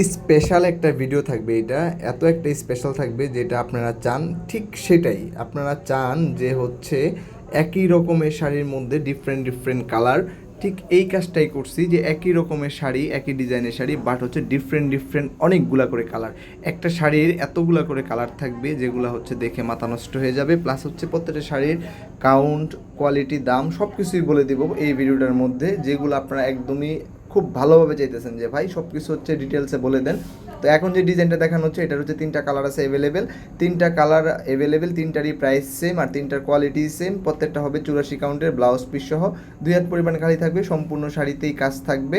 Special একটা video থাকবে এটা, এত একটা স্পেশাল থাকবে যেটা আপনারা চান ঠিক সেটাই। আপনারা চান যে হচ্ছে একই রকমের শাড়ির মধ্যে ডিফারেন্ট ডিফারেন্ট কালার ঠিক এই কাজটাই করছি যে একই রকমের শাড়ি, একই ডিজাইনের শাড়ি বাট হচ্ছে ডিফারেন্ট ডিফারেন্ট অনেকগুলা করে কালার একটা শাড়ির এতগুলা করে কালার থাকবে যেগুলো হচ্ছে দেখে মাথা নষ্ট হয়ে যাবে প্লাস হচ্ছে প্রত্যেকটা শাড়ির কাউন্ট কোয়ালিটি দাম সব কিছুই বলে দিব এই ভিডিওটার মধ্যে, যেগুলো আপনারা একদমই খুব ভালোভাবে চাইতেছেন যে ভাই সব কিছু হচ্ছে ডিটেলসে বলে দেন। তো এখন যে ডিজাইনটা দেখানো হচ্ছে, এটার হচ্ছে তিনটা কালার আছে অ্যাভেলেবেল তিনটা কালার অ্যাভেলেবেল তিনটারই প্রাইস সেম আর তিনটার কোয়ালিটি সেম প্রত্যেকটা হবে চুরাশি কাউন্টের ব্লাউজ পিস সহ। দুই হাত পরিমাণ খালি থাকবে, সম্পূর্ণ শাড়িতেই কাজ থাকবে।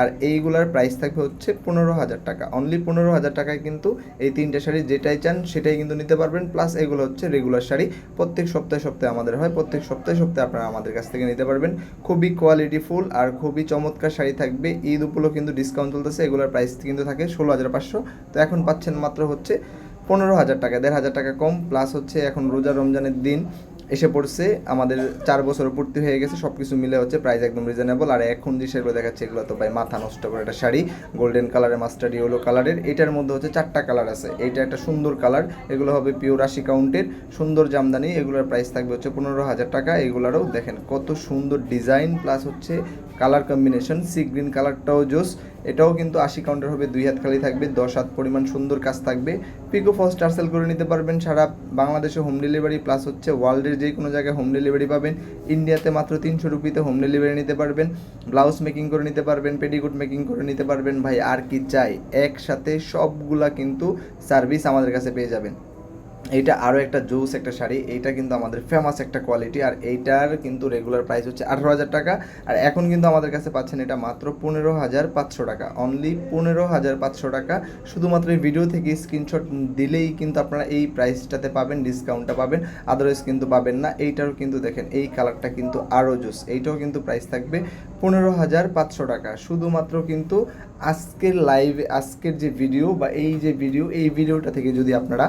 আর এইগুলার প্রাইস থাকবে হচ্ছে পনেরো হাজার টাকা। অনলি পনেরো হাজার টাকায় কিন্তু এই তিনটা শাড়ি যেটাই চান, সেটাই কিন্তু নিতে পারবেন। প্লাস এগুলো হচ্ছে রেগুলার শাড়ি। প্রত্যেক সপ্তাহে সপ্তাহে আমাদের হয়, প্রত্যেক সপ্তাহে সপ্তাহে আপনারা আমাদের কাছ থেকে নিতে পারবেন। খুবই কোয়ালিটিফুল আর খুবই চমৎকার শাড়ি থাকবে। ঈদ উপলক্ষে কিন্তু ডিসকাউন্ট চলতেছে, এগুলোর প্রাইস কিন্তু থাকে ষোলো হাজার পাঁচশো। তো এখন পাচ্ছেন মাত্র হচ্ছে পনেরো হাজার টাকা, দেড় হাজার টাকা কম প্লাস হচ্ছে এখন রোজা রমজানের দিন এসে পড়ছে, আমাদের চার বছর পূর্তি হয়ে গেছে সব কিছু মিলে হচ্ছে প্রাইস একদম রিজনেবল আর এখন যে সেগুলো দেখাচ্ছে, এগুলো তো ভাই মাথা নষ্ট করে একটা শাড়ি গোল্ডেন কালারের মাস্টার ইয়েলো কালারের এটার মধ্যে হচ্ছে চারটা কালার আছে, এইটা একটা সুন্দর কালার এগুলো হবে পিওর আশি কাউন্টের সুন্দর জামদানি, এগুলোর প্রাইস থাকবে হচ্ছে পনেরো হাজার টাকা, এগুলোরও দেখেন কত সুন্দর ডিজাইন প্লাস হচ্ছে কালার কম্বিনেশন, সি গ্রিন কালারটাও জোস। এটাও কিন্তু আশি কাউন্টার হবে, দুই হাত খালি থাকবে, দশ হাত পরিমাণ সুন্দর কাজ থাকবে। পিকো ফার্স্ট টার্সেল করে নিতে পারবেন সারা বাংলাদেশে হোম ডেলিভারি প্লাস হচ্ছে ওয়ার্ল্ডের যে কোনো জায়গায় হোম ডেলিভারি পাবেন। ইন্ডিয়াতে মাত্র তিনশো রুপিতে হোম ডেলিভারি নিতে পারবেন। ব্লাউজ মেকিং করে নিতে পারবেন পেডিকুট মেকিং করে নিতে পারবেন। ভাই, আর কি চাই? একসাথে সবগুলা কিন্তু সার্ভিস আমাদের কাছে পেয়ে যাবেন। এইটা আরও একটা জুস, একটা শাড়ি, এইটা কিন্তু আমাদের ফেমাস একটা কোয়ালিটি আর এইটার কিন্তু রেগুলার প্রাইস হচ্ছে আঠারো হাজার টাকা, আর এখন কিন্তু আমাদের কাছে পাচ্ছেন এটা মাত্র পনেরো হাজার পাঁচশো টাকা অনলি পনেরো হাজার পাঁচশো টাকা, শুধুমাত্র এই ভিডিও থেকে স্ক্রিনশট দিলেই কিন্তু আপনারা এই প্রাইসটাতে পাবেন ডিসকাউন্টটা পাবেন আদারওয়াইজ কিন্তু পাবেন না, এইটারও কিন্তু দেখেন, এই কালারটা কিন্তু আরও জুস, এইটাও কিন্তু প্রাইস থাকবে পনেরো হাজার পাঁচশো টাকা, শুধুমাত্র কিন্তু আজকের লাইভ আজকের যে ভিডিও বা এই যে ভিডিও এই ভিডিওটা থেকে যদি আপনারা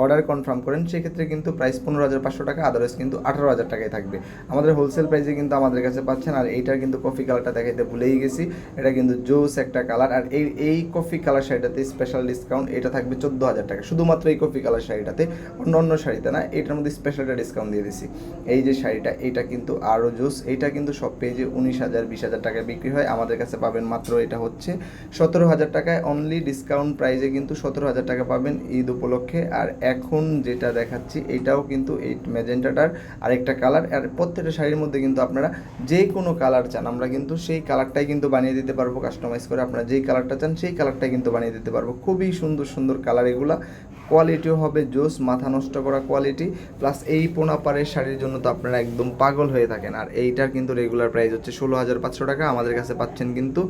অর্ডার কনফার্ম করেন, সেক্ষেত্রে কিন্তু প্রাইস পনেরো হাজার পাঁচশো টাকা আদারওয়াইজ কিন্তু আঠারো হাজার টাকায় থাকবে। আমাদের হোলসেল প্রাইসে কিন্তু আমাদের কাছে পাচ্ছেন, আর এইটার কিন্তু কফি কালারটা দেখাইতে ভুলেই গেছি। এটা কিন্তু জোস একটা কালার আর এই এই কফি কালার শাড়িটাতে স্পেশাল ডিসকাউন্ট এটা থাকবে চোদ্দ হাজার টাকা। শুধুমাত্র এই কফি কালার শাড়িটাতে, অন্য অন্য শাড়িতে না, এটার মধ্যে স্পেশাল একটা ডিসকাউন্ট দিয়ে দিছি। এই যে শাড়িটা, এটা কিন্তু আরও জোস। এইটা কিন্তু সব পেজে উনিশ হাজার, বিশ হাজার টাকায় বিক্রি হয়। আমাদের কাছে পাবেন মাত্র এটা হচ্ছে সতেরো হাজার টাকায়। অনলি ডিসকাউন্ট প্রাইজে কিন্তু সতেরো হাজার টাকা পাবেন ঈদ উপলক্ষে। আর এখন যেটা দেখাচ্ছি, এটাও কিন্তু এই ম্যাজেন্টাটার আরেকটা কালার আর প্রত্যেকটা শাড়ির মধ্যে কিন্তু আপনারা যে কোনো কালার চান, আমরা কিন্তু সেই কালারটাই কিন্তু বানিয়ে দিতে পারব কাস্টমাইজ করে। আপনারা যেই কালারটা চান, সেই কালারটাই কিন্তু বানিয়ে দিতে পারব। খুবই সুন্দর সুন্দর কালার এগুলা। কোয়ালিটিও হবে, জোস, মাথা নষ্ট করা কোয়ালিটি প্লাস এই পোনাপাড়ের শাড়ির জন্য তো আপনারা একদম পাগল হয়ে থাকেন। আর এইটার কিন্তু রেগুলার প্রাইস হচ্ছে ষোলো হাজার পাঁচশো টাকা। আমাদের কাছে পাচ্ছেন কিন্তু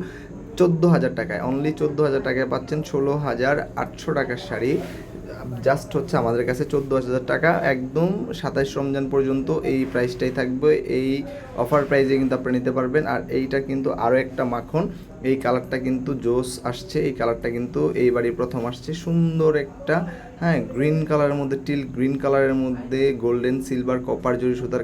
চোদ্দ হাজার টাকায়। অনলি চোদ্দ হাজার টাকায় পাচ্ছেন ষোলো হাজার আটশো টাকার শাড়ি। জাস্ট হচ্ছে আমাদের কাছে চোদ্দ হাজার টাকা। একদম সাতাইশ রমজান পর্যন্ত এই প্রাইসটাই থাকবে। এই অফার প্রাইসে কিন্তু আপনি নিতে পারবেন। আর এইটা কিন্তু আরও একটা মাখন। এই কালারটা কিন্তু জোস আসছে। এই কালারটা কিন্তু এইবারই প্রথম আসছে। সুন্দর একটা হ্যাঁ গ্রিন কালারের মধ্যে টিল গ্রিন কালারের মধ্যে গোল্ডেন সিলভার কপার জরি সুতার